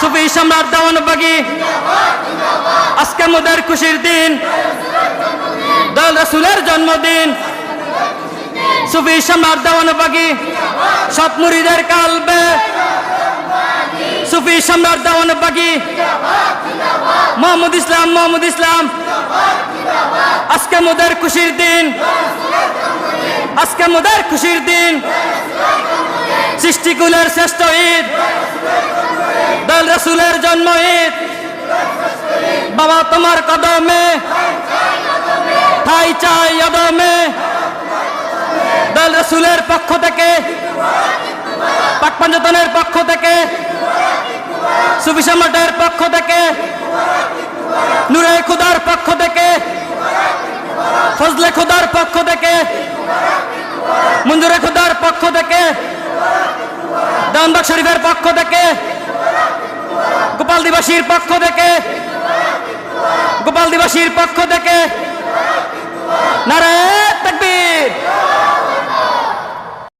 সুফি সম্রাট দেওয়ানবাগি আজকে মোদের খুশির দিন। দল রসুলের জন্মদিন। সুফি সম্রাট দেওয়ানবাগি সব মুড়িদের কালবে। সুফি সম্রাট দেওয়ানবাগি মোহাম্মদ ইসলাম মোহাম্মদ ইসলাম। আজকে মোদের খুশির দিন। আজকে মোদের খুশির দিন। সৃষ্টিকুলের শ্রেষ্ঠ ঈদ। রসুলের জন্ম। ঈদ বাবা, তোমার কদমে। ঠাই চাই অদমে দল রসুলের পক্ষ থেকে। পাক পাঞ্জতনের পক্ষ থেকে। সুফি সম্রাটের পক্ষ থেকে। নূরে খুদার পক্ষ থেকে। ফজলে খুদার পক্ষ থেকে। মঞ্জুরে খুদার পক্ষ থেকে। দামবাগ শরীফের পক্ষ থেকে। গোপাল দিবাসীর পক্ষ থেকে গোপাল দিবাসীর পক্ষ থেকে